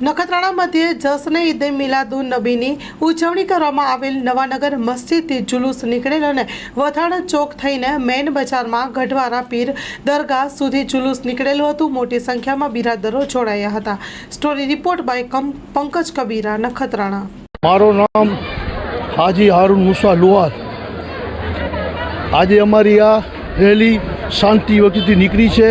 નખત્રાણા મધ્યે જશ્ન ઈદે મિલાદુન નબીની ઉજવણી કરવામાં આવેલ નવાનગર મસ્જિદથી જુલુસ નીકળેલ અને વથાણ ચોક થઈને મેન બજારમાં ગઢવારા પીર દરગાહ સુધી જુલુસ નીકળેલું હતું. મોટી સંખ્યામાં બિરાદરો જોડાયા હતા. સ્ટોરી રિપોર્ટ બાય કમ પંકજ કબીરા, નખત્રાણા. મારું નામ હાજી હારૂન મુસા લુહાર. આજે અમારી આ રેલી શાંતિ વખતથી નીકળી છે.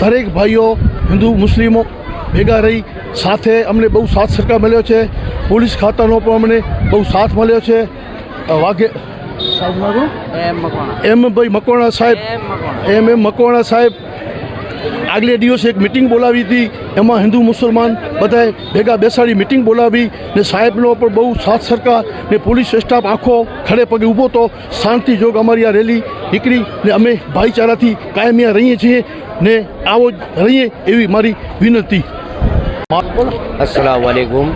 દરેક ભાઈઓ હિન્દુ, મુસ્લિમો ભેગા રહી સાથે અમને બહુ સાથ સરકાર મળ્યો છે. પોલીસ ખાતાનો પણ અમને બહુ સાથ મળ્યો છે. વાઘે? એમ ભાઈ મકવાણા સાહેબ. એમ એમ એમ મકવાણા સાહેબ. આગલે દિવસે એક મિટિંગ બોલાવી હતી. એમાં હિન્દુ મુસલમાન બધાએ ભેગા બેસાડી મિટિંગ બોલાવી ને સાહેબનો પણ બહુ સાથ સરકાર ને પોલીસ સ્ટાફ આખો ખડે પગે ઊભો હતો શાંતિ જોગ અમારી આ રેલી નીકળી ને અમે ભાઈચારાથી કાયમિયા રહીએ છીએ ને આવો જ રહીએ એવી મારી વિનંતી. અસલામ વાલેકુમ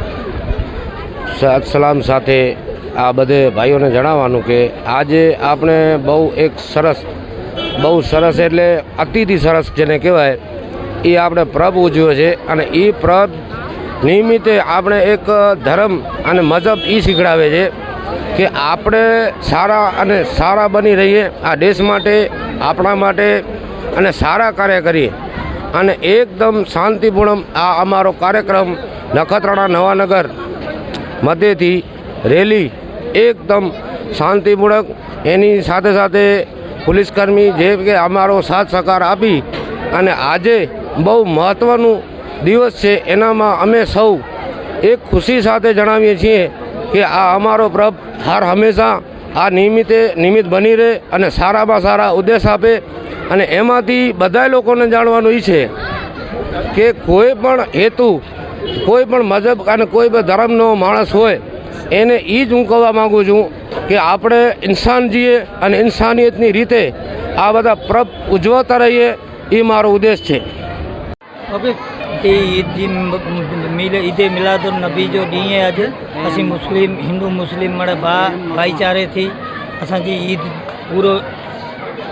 સલામ સાથે આ બધે ભાઈઓને જણાવવાનું કે આજે આપણે બહુ એક સરસ, બહુ સરસ એટલે અતિથી સરસ જેને કહેવાય, એ આપણે પ્રભ ઉજવ્યો છે અને એ પ્રભ નિમિત્તે આપણે એક ધર્મ અને મજહબ એ શીખડાવે છે કે આપણે સારા અને સારા બની રહીએ, આ દેશ માટે, આપણા માટે અને સારા કાર્ય કરીએ. અને એકદમ શાંતિપૂર્ણ આ અમારો કાર્યક્રમ નખત્રાણા નવાનગર મધ્યથી રેલી એકદમ શાંતિપૂર્વક. એની સાથે સાથે પોલીસકર્મી જે કે અમારો સાથ સહકાર આપી અને આજે બહુ મહત્ત્વનું દિવસ છે એનામાં અમે સૌ એક ખુશી સાથે જણાવીએ છીએ કે આ અમારો પ્રભ હાર હંમેશા આ નિમિત્તે નિમિત્ત બની રહે અને સારામાં સારા ઉદ્દેશ આપે. અને એમાંથી બધા લોકોને જાણવાનું એ છે કે કોઈ પણ હેતુ કોઈ પણ મજહબ અને કોઈ પણ ધર્મનો માણસ હોય એને એ જ હું કહેવા માગું છું કે આપણે ઇન્સાન જીએ અને ઇન્સાનિયતની રીતે આ બધા પ્રભ ઉજવતા રહીએ એ મારો ઉદ્દેશ છે ઓકે તે ઈદ જી મિલે ઈદે મિલાદુન નબી जो ॾींहुं आहे अॼु असीं मुस्लिम हिंदू मुस्लिम मण भा भाईचारे थी असांजी ईद पूरो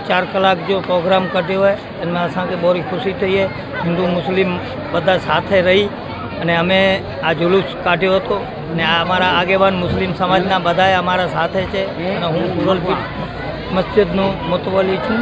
ચાર કલાક જો પ્રોગ્રામ કઢ્યો હોય, એમાં અસાંखे બહુ ખુશી થઈ છે હિન્દુ, મુસ્લિમ બધા સાથે રહી અને અમે આ જુલુસ કાઢ્યો હતો. અને આ અમારા આગેવાન મુસ્લિમ સમાજના બધાએ અમારા સાથે છે. અને હું સુરલપીઠ મસ્જિદનો મુતવલી છું.